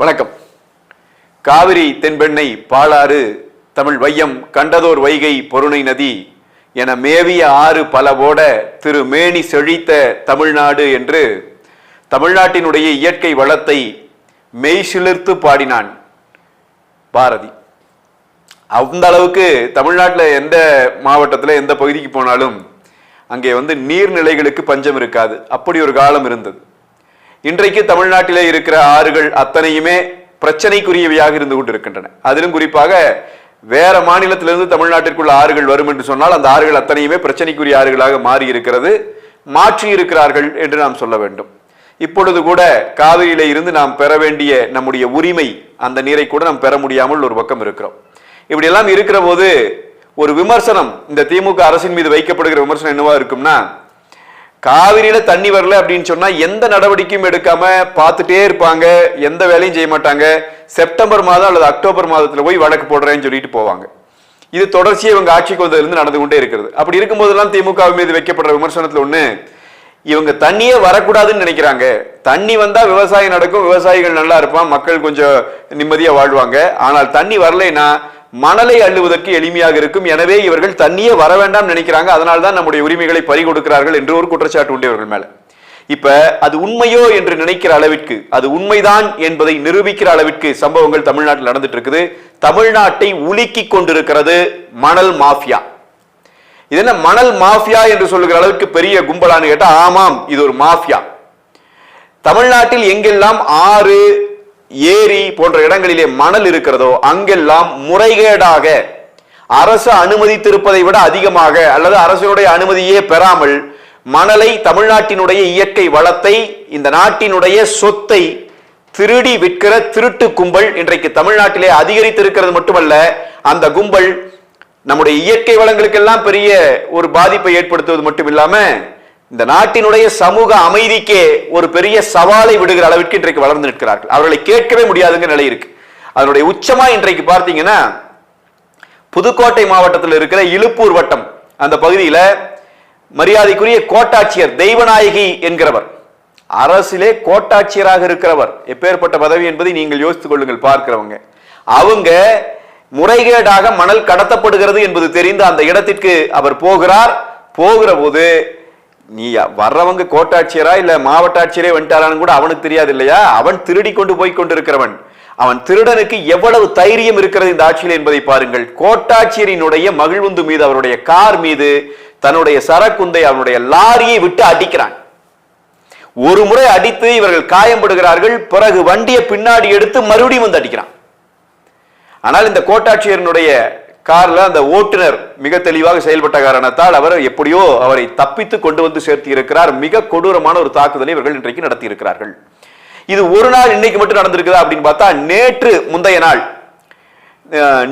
வணக்கம். காவிரி தென்பெண்ணை பாலாறு தமிழ் வையம் கண்டதோர் வைகை பொருணை நதி என மேவிய ஆறு பலவோட திரு மேனி செழித்த தமிழ்நாடு என்று தமிழ்நாட்டினுடைய இயற்கை வளத்தை மெய்சிலிர்த்து பாடினான் பாரதி. அந்த அளவுக்கு தமிழ்நாட்டில் எந்த மாவட்டத்தில் எந்த பகுதிக்கு போனாலும் அங்கே வந்து நீர்நிலைகளுக்கு பஞ்சம் இருக்காது. அப்படி ஒரு காலம் இருந்தது. இன்றைக்கு தமிழ்நாட்டிலே இருக்கிற ஆறுகள் அத்தனையுமே பிரச்சனைக்குரியவையாக இருந்து கொண்டிருக்கின்றன. அதிலும் குறிப்பாக வேற மாநிலத்திலிருந்து தமிழ்நாட்டிற்குள்ள ஆறுகள் வரும் என்று சொன்னால் அந்த ஆறுகள் அத்தனையுமே பிரச்சனைக்குரிய ஆறுகளாக மாறி இருக்கிறது மாற்றி இருக்கிறார்கள் என்று நாம் சொல்ல வேண்டும். இப்பொழுது கூட காவிரியில இருந்து நாம் பெற வேண்டிய நம்முடைய உரிமை அந்த நீரை கூட நாம் பெற முடியாமல் ஒரு பக்கம் இருக்கிறோம். இப்படி எல்லாம் இருக்கிற போது ஒரு விமர்சனம் இந்த திமுக அரசின் மீது வைக்கப்படுகிற விமர்சனம் என்னவா இருக்கும்னா காவிரியில தண்ணி வரல அப்படின்னு சொன்னா எந்த நடவடிக்கையும் எடுக்காம பார்த்துட்டே இருப்பாங்க. எந்த வேலையும் செய்ய மாட்டாங்க. செப்டம்பர் மாதம் அல்லது அக்டோபர் மாதத்துல போய் வழக்கு போடுறேன்னு சொல்லிட்டு போவாங்க. இது தொடர்ச்சியை இவங்க ஆட்சிக்கு வந்ததுலேருந்து நடந்து கொண்டே இருக்கிறது. அப்படி இருக்கும்போதெல்லாம் திமுக மீது வைக்கப்படுற விமர்சனத்தில் ஒன்று இவங்க தண்ணியே வரக்கூடாதுன்னு நினைக்கிறாங்க. தண்ணி வந்தால் விவசாயம் நடக்கும். விவசாயிகள் நல்லா இருப்பான். மக்கள் கொஞ்சம் நிம்மதியாக வாழ்வாங்க. ஆனால் தண்ணி வரலைன்னா மணலை அள்ளுவதற்கு எளிமையாக இருக்கும். எனவே இவர்கள் தண்ணியே வர வேண்டாம் நினைக்கிறாங்க. அதனால தான் நம்முடைய உரிமைகளை பறி கொடுக்கிறார்கள் என்று ஒரு குற்றச்சாட்டு உண்டு இவர்கள் மேல. இப்ப அது உண்மையோ என்று நினைக்கிற அளவிற்கு அது உண்மைதான் என்பதை நிரூபிக்கிற அளவிற்கு சம்பவங்கள் தமிழ்நாட்டில் நடந்துட்டு இருக்குது தமிழ்நாட்டை உலுக்கி கொண்டிருக்கிறது மணல் மாஃபியா. இது என்ன மணல் மாஃபியா என்று சொல்லுகிற அளவுக்கு பெரிய கும்பலான்னு கேட்டா ஆமாம் இது ஒரு மாஃபியா. தமிழ்நாட்டில் எங்கெல்லாம் ஆறு ஏரி போன்ற இடங்களிலே மணல் இருக்கிறதோ அங்கெல்லாம் முறைகேடாக அரசு அனுமதித்திருப்பதை விட அதிகமாக அல்லது அரசினுடைய அனுமதியே பெறாமல் மணலை தமிழ்நாட்டினுடைய இயற்கை வளத்தை இந்த நாட்டினுடைய சொத்தை திருடி விற்கிற திருட்டு கும்பல் இன்றைக்கு தமிழ்நாட்டிலே அதிகரித்திருக்கிறது மட்டுமல்ல அந்த கும்பல் நம்முடைய இயற்கை வளங்களுக்கெல்லாம் பெரிய ஒரு பாதிப்பை ஏற்படுத்துவது மட்டும் இல்லாமல் இந்த நாட்டினுடைய சமூக அமைதிக்கே ஒரு பெரிய சவாலை விடுகிற அளவிற்கு இன்றைக்கு வளர்ந்து நிற்கிறார்கள். அவர்களை கேட்கவே முடியாதுங்க நிலை இருக்கு. அதனுடைய உச்சமா இன்றைக்கு பார்த்தீங்கன்னா புதுக்கோட்டை மாவட்டத்தில் இருக்கிற இழுப்பூர் வட்டம் அந்த பகுதியில் மரியாதைக்குரிய கோட்டாட்சியர் தெய்வநாயகி என்கிறவர். அரசிலே கோட்டாட்சியராக இருக்கிறவர். எப்பேற்பட்ட பதவி என்பதை நீங்கள் யோசித்துக் கொள்ளுங்கள் பார்க்கிறவங்க. அவங்க முறைகேடாக மணல் கடத்தப்படுகிறது என்பது தெரிந்து அந்த இடத்திற்கு அவர் போகிறார். போகிற போது நீ வர்றவங்க கோட்டாட்சியரா இல்ல மாவட்ட ஆட்சியரே வந்துட்டாரான்னு கூட அவனுக்கு தெரியாது இல்லையா? அவன் திருடி கொண்டு போய் கொண்டிருக்கிறவன் அவன் திருடனுக்கு எவ்வளவு தைரியம் இருக்கிறது இந்த ஆட்சியில் என்பதை பாருங்கள். கோட்டாட்சியரினுடைய மகிழ்வுந்து மீது அவருடைய கார் மீது தன்னுடைய சரக்குந்தை அவனுடைய லாரியை விட்டு அடிக்கிறான். ஒரு முறை அடித்து இவர்கள் காயம்படுகிறார்கள். பிறகு வண்டியை பின்னாடி எடுத்து மறுபடியும் வந்து அடிக்கிறான். ஆனால் இந்த கோட்டாட்சியரினுடைய கார்ல அந்த ஓட்டுநர் மிக தெளிவாக செயல்பட்ட காரணத்தால் அவர் எப்படியோ அவரை தப்பித்து கொண்டு வந்து சேர்த்து இருக்கிறார் மிக கொடூரமான ஒரு தாக்குதலை இவர்கள் இன்றைக்கு நடத்தி இருக்கிறார்கள் இது ஒரு நாள் இன்னைக்கு மட்டும் நடந்திருக்குதா அப்படின்னு பார்த்தா நேற்று முந்தைய நாள்.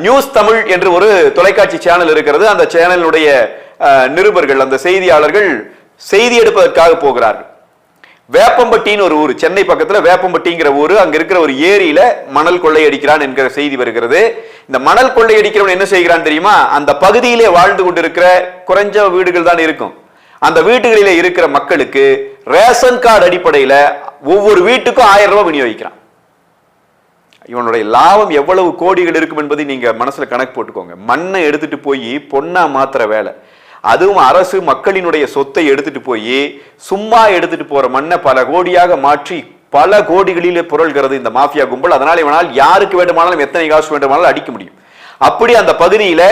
நியூஸ் தமிழ் என்று ஒரு தொலைக்காட்சி சேனல் இருக்கிறது. அந்த சேனலினுடைய நிருபர்கள் அந்த செய்தியாளர்கள் செய்தி எடுப்பதற்காக போகிறார்கள். வேப்பம்பட்டின்னு ஒரு ஊர். சென்னை பக்கத்தில் வேப்பம்பட்டிங்கிற ஊர். அங்கே இருக்கிற ஒரு ஏரியில மணல் கொள்ளையடிக்கிறான் என்கிற செய்தி வருகிறது. இந்த மணல் கொள்ளையடிக்கிறவன் என்ன செய்கிறான் தெரியுமா? அந்த பகுதியிலே வாழ்ந்து கொண்டிருக்கிற குறைஞ்ச வீடுகள் தான் இருக்கும். அந்த வீடுகளில் இருக்கிற மக்களுக்கு ரேஷன் கார்டு அடிப்படையில் ஒவ்வொரு வீட்டுக்கும் ஆயிரம் ரூபாய் விநியோகிக்கிறான். இவனுடைய லாபம் எவ்வளவு கோடிகள் இருக்கும் என்பதை நீங்க மனசுல கணக்கு போட்டுக்கோங்க. மண்ணை எடுத்துட்டு போய் பொண்ணா மாத்திர வேலை. அதுவும் அரசு மக்களினுடைய சொத்தை எடுத்துட்டு போய் சும்மா எடுத்துட்டு போற மண்ணை பல கோடியாக மாற்றி பல கோடிகளிலே புரள்கிறது இந்த மாஃபியா கும்பல். அதனால இவனால் யாருக்கு வேண்டுமானாலும் எத்தனை காசு வேண்டுமானாலும் அடிக்க முடியும். அப்படி அந்த பகுதியில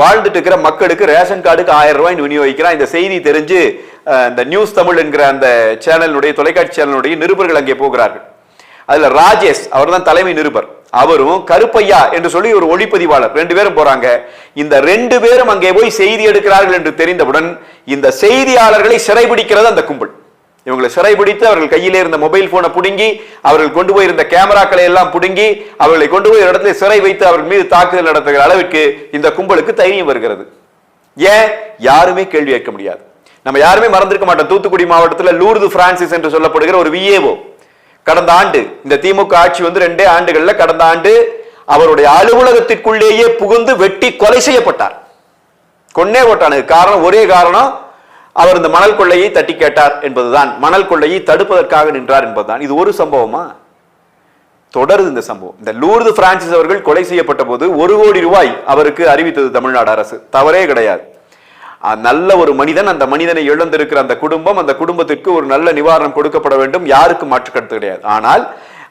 வாழ்ந்துட்டு இருக்கிற மக்களுக்கு ரேஷன் கார்டுக்கு ஆயிரம் ரூபாய் விநியோகிக்கிறான். இந்த செய்தி தெரிஞ்சு இந்த நியூஸ் தமிழ் என்கிற அந்த சேனலுடைய தொலைக்காட்சி சேனலுடைய நிருபர்கள் அங்கே போகிறார்கள். அதுல ராஜேஷ் அவர் தான் தலைமை நிருபர். அவரும் கருப்பையா என்று சொல்லி ஒரு ஒளிப்பதிவாளர் ரெண்டு பேரும் போறாங்க. இந்த ரெண்டு பேரும் அங்கே போய் செய்தி எடுக்கிறார்கள் என்று தெரிந்தவுடன் இந்த செய்தியாளர்களை சிறைபிடிக்கிறது அந்த கும்பல். இவங்களை சிறைபிடித்து அவர்கள் கையிலே இருந்த மொபைல் போனை பிடுங்கி அவர்கள் கொண்டு போய் இருந்த கேமராக்களை எல்லாம் பிடுங்கி அவர்களை கொண்டு போய் இடத்துல சிறை வைத்து அவர்கள் மீது தாக்குதல் நடத்துகிற அளவுக்கு இந்த கும்பலுக்கு தைரியம் வருகிறது. ஏன்? யாருமே கேள்வி கேட்க முடியாது. நம்ம யாருமே மறந்திருக்க மாட்டோம். தூத்துக்குடி மாவட்டத்தில் லூர்து பிரான்சிஸ் என்று சொல்லப்படுகிற ஒரு விஏஓ கடந்த ஆண்டு இந்த திமுக ஆட்சி வந்து ரெண்டே ஆண்டுகள்ல கடந்த ஆண்டு அவருடைய அலுவலகத்திற்குள்ளேயே புகுந்து வெட்டி கொலை செய்யப்பட்டார். கொன்னே போட்டானுக்கு காரணம் ஒரே காரணம் அவர் இந்த மணல் கொள்ளையை தட்டி கேட்டார் என்பதுதான். மணல் கொள்ளையை தடுப்பதற்காக நின்றார் என்பதுதான். இது ஒரு சம்பவமா? தொடருது இந்த சம்பவம். இந்த லூர்து பிரான்சிஸ் அவர்கள் கொலை செய்யப்பட்ட போது ஒரு கோடி ரூபாய் அவருக்கு அறிவித்தது தமிழ்நாடு அரசு. தவறே கிடையாது. நல்ல ஒரு மனிதன் அந்த மனிதனை இழந்திருக்கிற அந்த குடும்பம் அந்த குடும்பத்திற்கு ஒரு நல்ல நிவாரணம் கொடுக்கப்பட வேண்டும். யாருக்கும் மாற்று கருத்து கிடையாது. ஆனால்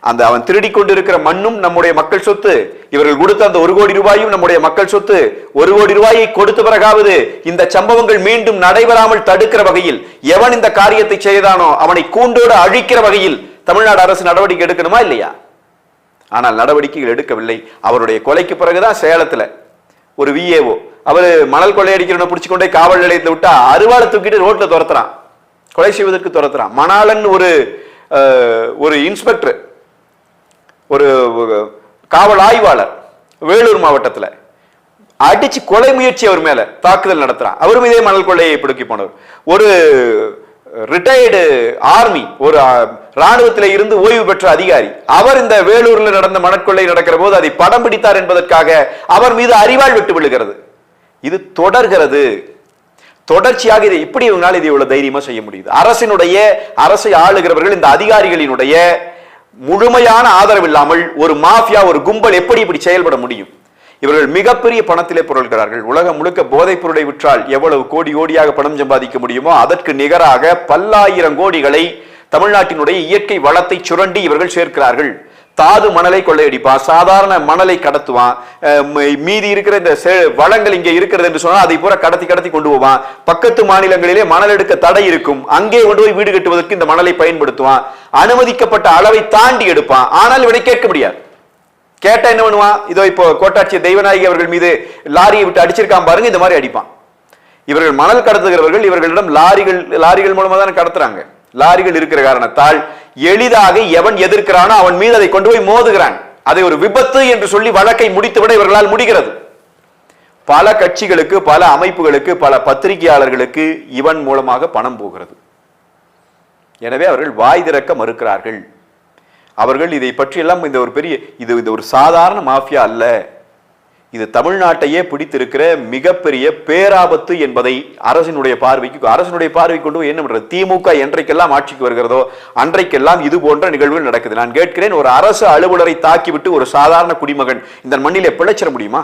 அந்த அவன் திருடி கொண்டிருக்கிற மண்ணும் நம்முடைய மக்கள் சொத்து. இவர்கள் கொடுத்த அந்த ஒரு கோடி ரூபாயும் நம்முடைய மக்கள் சொத்து. ஒரு கோடி ரூபாயை கொடுத்த பிறகாவது இந்த சம்பவங்கள் மீண்டும் நடைபெறாமல் தடுக்கிற வகையில் எவன் இந்த காரியத்தை செய்தானோ அவனை கூண்டோடு அழிக்கிற வகையில் தமிழ்நாடு அரசு நடவடிக்கை எடுக்கணுமா இல்லையா? ஆனால் நடவடிக்கைகள் எடுக்கவில்லை. அவருடைய கொலைக்கு பிறகுதான் சேலத்துல ஒரு விஏஓ அவர் மணல் கொள்ளையடிக்கிறவனை பிடிச்சி கொண்டே காவல் நிலையத்தில் விட்டா அருவாளை தூக்கிட்டு ரோட்டில் துரத்துறான். கொலை செய்வதற்கு துரத்துறான். மணாலன் ஒரு ஒரு இன்ஸ்பெக்டர். ஒரு காவல் ஆய்வாளர் வேலூர் மாவட்டத்தில். அடிச்சு கொலை முயற்சி அவர் மேல தாக்குதல் நடத்துறான். அவரும் இதே மணல் கொள்ளையை பிடுக்கி போனவர். ஒரு ரிட்டையர்டு ஆர்மி ஒரு ராணுவத்தில் இருந்து ஓய்வு பெற்ற அதிகாரி. அவர் இந்த வேலூரில் நடந்த மணற்கொள்ளை நடக்கிற போது அதை படம் பிடித்தார் என்பதற்காக அவர் மீது அறிவாள் விட்டு விழுகிறது. இது தொடர்கிறது. தொடர்ச்சியாக இதை இப்படி இவங்களால் இதை இவ்வளவு தைரியமா செய்ய முடியுது. அரசினுடைய அரசை ஆளுகிறவர்கள் இந்த அதிகாரிகளினுடைய முழுமையான ஆதரவு இல்லாமல் ஒரு மாஃபியா ஒரு கும்பல் எப்படி இப்படி செயல்பட முடியும்? இவர்கள் மிகப்பெரிய பணத்திலே பொருள்கிறார்கள். உலகம் முழுக்க போதைப் பொருளை விற்றால் எவ்வளவு கோடி கோடியாக பணம் சம்பாதிக்க முடியுமோ அதற்கு நிகராக பல்லாயிரம் கோடிகளை தமிழ்நாட்டினுடைய இயற்கை வளத்தை சுரண்டி இவர்கள் சேர்க்கிறார்கள். தாது மணலை கொள்ளையடிப்பான் சாதாரண மணலை கடத்துவான் மீதி இருக்கிற இந்த செ- வளங்கள் இங்கே இருக்கிறது என்று சொன்னால் அதை பூரா கடத்தி கடத்தி கொண்டு போவான். பக்கத்து மாநிலங்களிலே மணல் எடுக்க தடை இருக்கும். அங்கே கொண்டு போய் வீடு கட்டுவதற்கு இந்த மணலை பயன்படுத்துவான். அனுமதிக்கப்பட்ட அளவை தாண்டி எடுப்பான். ஆனால் இவனை கேட்க முடியாது. கேட்டா என்ன பண்ணுவான்? இதோ இப்போ கோட்டாட்சியர் தெய்வநாயகி அவர்கள் மீது லாரியை விட்டு அடிச்சிருக்கான் பாருங்க இந்த மாதிரி அடிப்பான். இவர்கள் மணல் கடத்துகிறவர்கள் இவர்களிடம் லாரிகள் லாரிகள் மூலமா தானே கடத்துறாங்க. லாரிகள் இருக்கிற காரணத்தால் எளிதாக எவன் எதிர்க்கிறானோ அவன் மீது அதை கொண்டு போய் மோதுகிறான். அதை ஒரு விபத்து என்று சொல்லி வழக்கை முடித்துவிட இவர்களால் முடிகிறது. பல கட்சிகளுக்கு பல அமைப்புகளுக்கு பல பத்திரிகையாளர்களுக்கு இவன் மூலமாக பணம் போகிறது. எனவே அவர்கள் வாய் திறக்க மறுக்கிறார்கள். அவர்கள் இதை பற்றியெல்லாம் இந்த ஒரு பெரிய இது இது ஒரு சாதாரண மாஃபியா அல்ல. இது தமிழ்நாட்டையே பிடித்திருக்கிற மிகப்பெரிய பேராபத்து என்பதை அரசினுடைய பார்வைக்கு அரசினுடைய பார்வை கொண்டு என்ன பண்றது? திமுக என்றைக்கெல்லாம் ஆட்சிக்கு வருகிறதோ அன்றைக்கெல்லாம் இது போன்ற நிகழ்வுகள் நடக்குது. நான் கேட்கிறேன் ஒரு அரசு அலுவலரை தாக்கிவிட்டு ஒரு சாதாரண குடிமகன் இந்த மண்ணிலே பிழைச்சிட முடியுமா?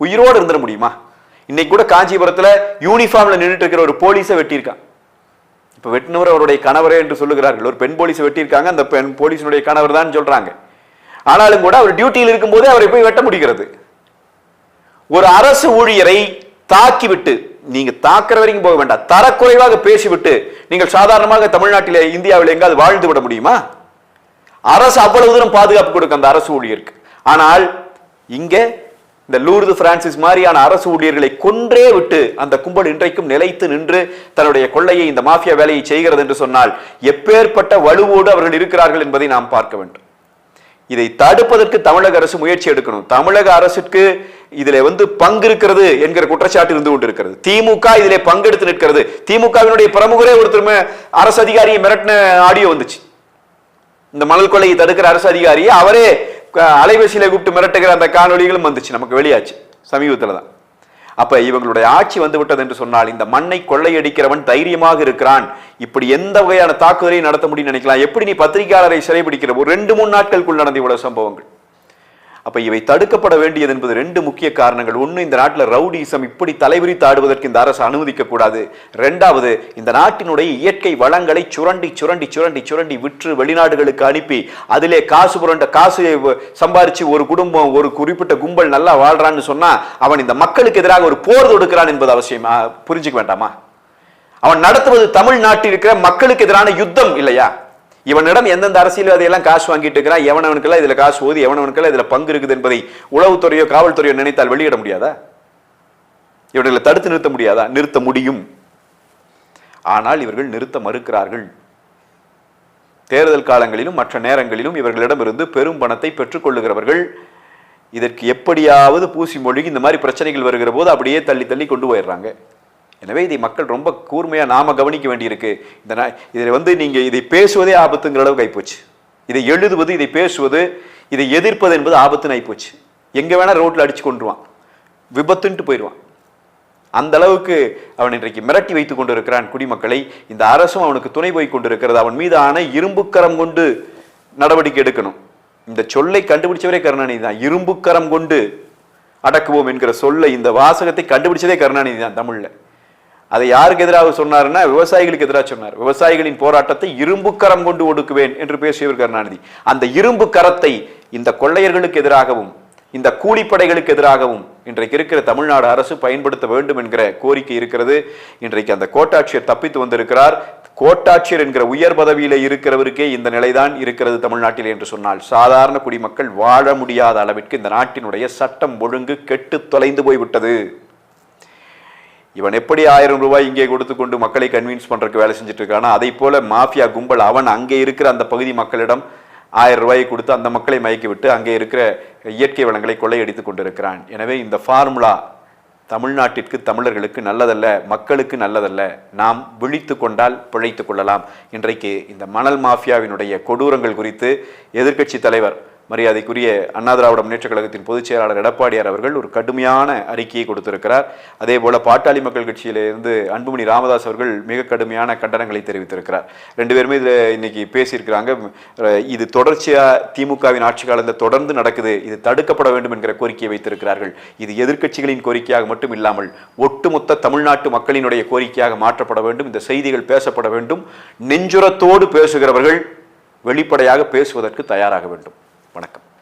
உயிரோடு இருந்துட முடியுமா? இன்னைக்கு கூட காஞ்சிபுரத்தில் யூனிஃபார்ம்ல நின்றுட்டு இருக்கிற ஒரு போலீஸை வெட்டியிருக்கான். இப்போ வெட்டினவர் அவருடைய கணவரே என்று சொல்லுகிறார்கள். ஒரு பெண் போலீஸ் வெட்டியிருக்காங்க அந்த பெண் போலீஸினுடைய கணவர் தான் சொல்றாங்க. ஆனாலும் கூட அவர் டியூட்டியில் இருக்கும்போதே அவரை போய் வெட்ட முடிகிறது. ஒரு அரசு ஊழியரை தாக்கிவிட்டு நீங்க தாக்குற வரைக்கும் போக வேண்டாம். தரக்குறைவாக பேசிவிட்டு நீங்கள் சாதாரணமாக தமிழ்நாட்டில் இந்தியாவில் எங்காவது வாழ்ந்து விட முடியுமா? அரசு அவ்வளவு தூரம் பாதுகாப்பு கொடுக்க அந்த அரசு ஊழியருக்கு. ஆனால் இங்கே இந்த லூர்து பிரான்சிஸ் மாதிரியான அரசு ஊழியர்களை கொன்றே விட்டு அந்த கும்பல் இன்றைக்கும் நிலைத்து நின்று தன்னுடைய கொள்ளையை இந்த மாஃபியா வேலையை செய்கிறது என்று சொன்னால் எப்பேற்பட்ட வலுவோடு அவர்கள் இருக்கிறார்கள் என்பதை நாம் பார்க்க வேண்டும். இதை தடுப்பதற்கு தமிழக அரசு முயற்சி எடுக்கணும். தமிழக அரசுக்கு இதில் வந்து பங்கு இருக்கிறது என்கிற குற்றச்சாட்டு இருந்து கொண்டிருக்கிறது. திமுக இதில் பங்கெடுத்து நிற்கிறது. திமுகவினுடைய பிரமுகரே ஒருத்தருமே அரசு அதிகாரியை மிரட்டின ஆடியோ வந்துச்சு. இந்த மணல் கொள்ளையை தடுக்கிற அரசு அதிகாரியை அவரே க- அலைபேசியில கூப்பிட்டு மிரட்டுகிற அந்த காணொளிகளும் வந்துச்சு. நமக்கு வெளியாச்சு. சமீபத்தில் தான் அப்ப இவங்களுடைய ஆட்சி வந்து விட்டது என்று சொன்னால் இந்த மண்ணை கொள்ளையடிக்கிறவன் தைரியமாக இருக்கிறான். இப்படி எந்த வகையான தாக்குதலையும் நடத்த முடியும்னு நினைக்கலாம். எப்படி நீ பத்திரிகையாளரை சிறைபிடிக்கிற? ஒரு ரெண்டு மூணு நாட்களுக்குள் நடந்த இவ்வளவு சம்பவங்கள். அப்ப இவை தடுக்கப்பட வேண்டியது என்பது ரெண்டு முக்கிய காரணங்கள். ஒன்று இந்த நாட்டில் ரவுடிசம் இப்படி தலைவிரித்து ஆடுவதற்கு இந்த அரசு அனுமதிக்க கூடாது. ரெண்டாவது இந்த நாட்டினுடைய இயற்கை வளங்களை சுரண்டி சுரண்டி சுரண்டி சுரண்டி விற்று வெளிநாடுகளுக்கு அனுப்பி அதிலே காசு புரண்ட காசு சம்பாரிச்சு ஒரு குடும்பம் ஒரு குறிப்பிட்ட கும்பல் நல்லா வாழ்றான்னு சொன்னா அவன் இந்த மக்களுக்கு எதிராக ஒரு போர் தொடுக்கிறான் என்பது அவசியமா? புரிஞ்சுக்க வேண்டாமா? அவன் நடத்துவது தமிழ்நாட்டில் இருக்கிற மக்களுக்கு எதிரான யுத்தம் இல்லையா? இவனிடம் எந்தெந்த அரசியல்வாதியெல்லாம் காசு வாங்கிட்டு இருக்கிறான்? எவனவனுக்கெல்லாம் இதுல காசு ஓதி எவனவனுக்கெல்லாம் இதுல பங்கு இருக்குது என்பதை உளவுத்துறையோ காவல்துறையோ நினைத்தால் வெளியிட முடியாதா? இவர்களை தடுத்து நிறுத்த முடியாதா? நிறுத்த முடியும். ஆனால் இவர்கள் நிறுத்த மறுக்கிறார்கள். தேர்தல் காலங்களிலும் மற்ற நேரங்களிலும் இவர்களிடமிருந்து பெரும் பணத்தை பெற்றுக்கொள்ளுகிறவர்கள் இதற்கு எப்படியாவது பூசி மொழிகி இந்த மாதிரி பிரச்சனைகள் வருகிற போது அப்படியே தள்ளி தள்ளி கொண்டு போயிடுறாங்க. எனவே இதை மக்கள் ரொம்ப கூர்மையாக நாம் கவனிக்க வேண்டியிருக்கு. இந்த நா- இதில் வந்து நீங்கள் இதை பேசுவதே ஆபத்துங்கிற அளவுக்கு ஆகிப்போச்சு இதை எழுதுவது இதை பேசுவது இதை எதிர்ப்பது என்பது ஆபத்துன்னு ஆயிப்போச்சு. எங்கே வேணால் ரோட்டில் அடித்து கொண்டுருவான் விபத்துன்ட்டு போயிடுவான் அந்த அளவுக்கு அவன் இன்றைக்கு மிரட்டி வைத்து கொண்டிருக்கிறான் குடிமக்களை. இந்த அரசும் அவனுக்கு துணை போய் கொண்டிருக்கிறது. அவன் மீதான இரும்புக்கரம் கொண்டு நடவடிக்கை எடுக்கணும். இந்த சொல்லை கண்டுபிடிச்சவரே கருணாநிதி தான். இரும்புக்கரம் கொண்டு அடக்குவோம் என்கிற சொல்லை இந்த வாசகத்தை கண்டுபிடிச்சதே கருணாநிதி தான் தமிழில். அதை யாருக்கு எதிராக சொன்னாருன்னா விவசாயிகளுக்கு எதிராக சொன்னார். விவசாயிகளின் போராட்டத்தை இரும்பு கரம் கொண்டு ஒடுக்குவேன் என்று பேசியவர் கருணாநிதி. அந்த இரும்பு கரத்தை இந்த கொள்ளையர்களுக்கு எதிராகவும் இந்த கூலிப்படைகளுக்கு எதிராகவும் இன்றைக்கு இருக்கிற தமிழ்நாடு அரசு பயன்படுத்த வேண்டும் என்கிற கோரிக்கை இருக்கிறது. இன்றைக்கு அந்த கோட்டாட்சியர் தப்பித்து வந்திருக்கிறார். கோட்டாட்சியர் என்கிற உயர் பதவியில இருக்கிறவருக்கே இந்த நிலைதான் இருக்கிறது தமிழ்நாட்டில் என்று சொன்னால் சாதாரண குடிமக்கள் வாழ முடியாத அளவிற்கு இந்த நாட்டினுடைய சட்டம் ஒழுங்கு கெட்டு தொலைந்து போய்விட்டது. இவன் எப்படி ஆயிரம் ரூபாய் இங்கே கொடுத்து கொண்டு மக்களை கன்வின்ஸ் பண்றதுக்கு வேலை செஞ்சுட்டு இருக்கானா அதை போல மாஃபியா கும்பல் அவன் அங்கே இருக்கிற அந்த பகுதி மக்களிடம் ஆயிரம் ரூபாயை கொடுத்து அந்த மக்களை மயக்கி விட்டு அங்கே இருக்கிற இயற்கை வளங்களை கொள்ளையடித்துக் கொண்டிருக்கிறான். எனவே இந்த ஃபார்முலா தமிழ்நாட்டிற்கு தமிழர்களுக்கு நல்லதல்ல மக்களுக்கு நல்லதல்ல. நாம் விழித்து கொண்டால் பிழைத்து கொள்ளலாம். இன்றைக்கு இந்த மணல் மாஃபியாவினுடைய கொடூரங்கள் குறித்து எதிர்க்கட்சி தலைவர் மரியாதைக்குரிய அண்ணா திராவிட முன்னேற்ற கழகத்தின் பொதுச் செயலாளர் எடப்பாடியார் அவர்கள் ஒரு கடுமையான அறிக்கையை கொடுத்திருக்கிறார். அதே போல பாட்டாளி மக்கள் கட்சியிலிருந்து அன்புமணி ராமதாஸ் அவர்கள் மிக கடுமையான கண்டனங்களை தெரிவித்திருக்கிறார். ரெண்டு பேருமே இதில் இன்னைக்கு பேசியிருக்கிறாங்க. இது தொடர்ச்சியா திமுகவின் ஆட்சி காலத்தில் தொடர்ந்து நடக்குது. இது தடுக்கப்பட வேண்டும் என்கிற கோரிக்கையை வைத்திருக்கிறார்கள். இது எதிர்க்கட்சிகளின் கோரிக்கையாக மட்டும் இல்லாமல் ஒட்டுமொத்த தமிழ்நாட்டு மக்களினுடைய கோரிக்கையாக மாற்றப்பட வேண்டும். இந்த செய்திகள் பேசப்பட வேண்டும். நெஞ்சுரத்தோடு பேசுகிறவர்கள் வெளிப்படையாக பேசுவதற்கு தயாராக வேண்டும். வணக்கம்.